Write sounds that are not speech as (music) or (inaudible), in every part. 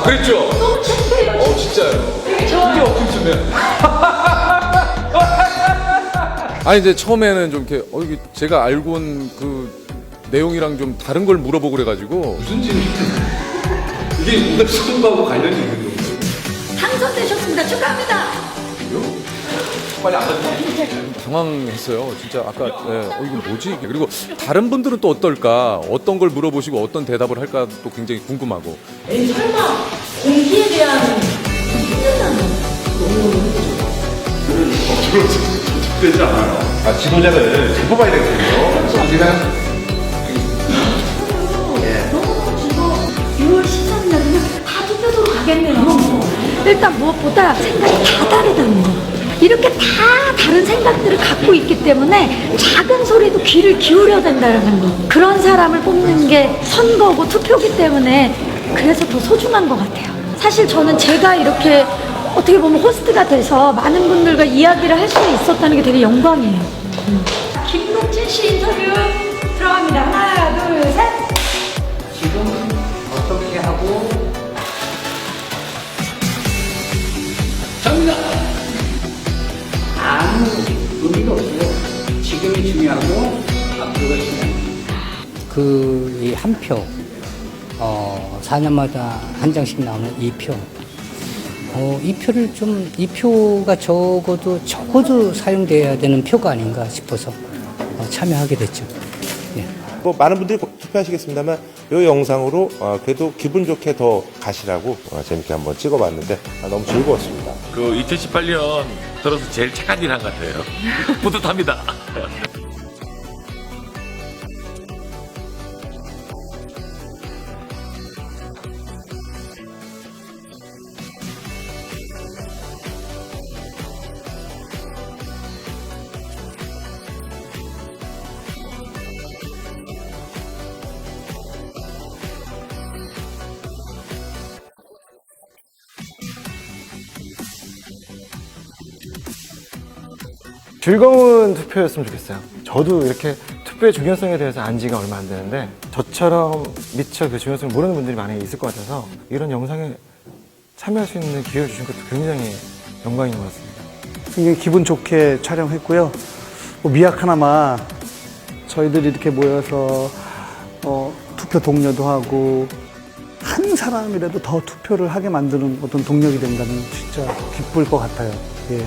아 그랬죠? 너무 창피해요. 어 진짜요. 좋아요. 춤추면. (laughs) 아니 이제 처음에는 좀 이렇게 어 이게 제가 알고 온 그 내용이랑 좀 다른 걸 물어보고 그래가지고 무슨 질문? 이게 뭔가 수능하고 관련이 있는 건가요? 당선되셨습니다. 축하합니다. 빨리 안. 당황했어요. 진짜 아까 예, 어 이거 뭐지? 그리고 다른 분들은 또 어떨까? 어떤 걸 물어보시고 어떤 대답을 할까 또 굉장히 궁금하고. 에이, 설마 공기에 대한 힘들다는 되지 않아요. 아, 지도자를 잘 뽑아야 되거든요. 우리가 너무 즐거워. 6월 13일 날은 다 투표소로 가겠네요. 일단 무엇보다 생각이 다 다르다는 거. 이렇게 다 다른 생각들을 갖고 있기 때문에 작은 소리도 귀를 기울여야 된다는 거. 그런 사람을 뽑는 게 선거고 투표기 때문에 그래서 더 소중한 것 같아요. 사실 저는 제가 이렇게 어떻게 보면 호스트가 돼서 많은 분들과 이야기를 할 수 있었다는 게 되게 영광이에요. 음. 김국진 씨 인터뷰 들어갑니다. 하나, 둘, 셋. 지금 어떻게 하고 아 지금이 중요하고 앞으로가 중요합니다. 그이 한 표, 어, 4년마다 한 장씩 나오는 이 표. 어, 이 표를 좀, 이 표가 적어도, 적어도 사용돼야 되는 표가 아닌가 싶어서 어, 참여하게 됐죠. 예. 뭐 많은 분들이 투표하시겠습니다만 이 영상으로 어, 그래도 기분 좋게 더 가시라고 어, 재밌게 한번 찍어봤는데 아, 너무 즐거웠습니다. 그 2018년 들어서 제일 착한 일 한 것 같아요. 뿌듯합니다. 즐거운 투표였으면 좋겠어요. 저도 이렇게 투표의 중요성에 대해서 안 지가 얼마 안 되는데 저처럼 미처 그 중요성을 모르는 분들이 많이 있을 것 같아서 이런 영상에 참여할 수 있는 기회를 주신 것도 굉장히 영광인 것 같습니다. 굉장히 기분 좋게 촬영했고요. 뭐 미약 하나마 저희들이 이렇게 모여서 어, 투표 독려도 하고 한 사람이라도 더 투표를 하게 만드는 어떤 동력이 된다면 진짜 기쁠 것 같아요. 예,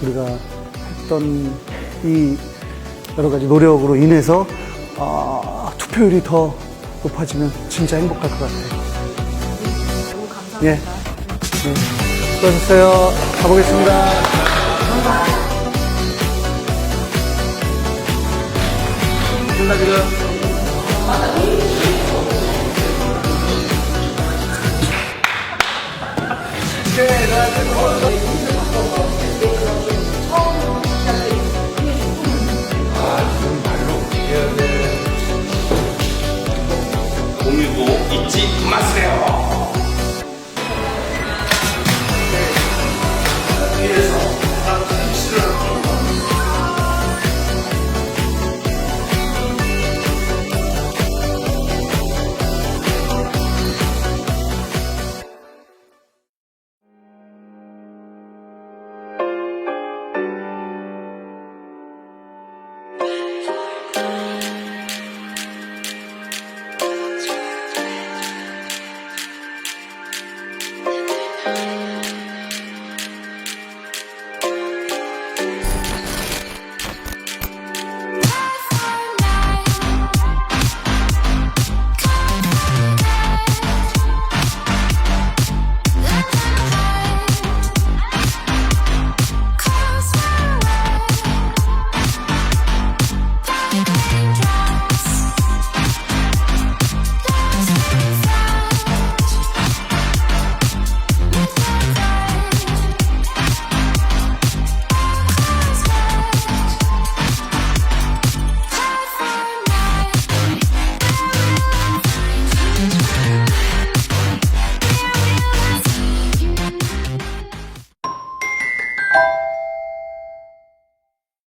우리가 했던 이 여러 가지 노력으로 인해서 아, 투표율이 더 높아지면 진짜 행복할 것 같아요. 예. 예. 수고하셨어요. 가보겠습니다. 끝나 지금.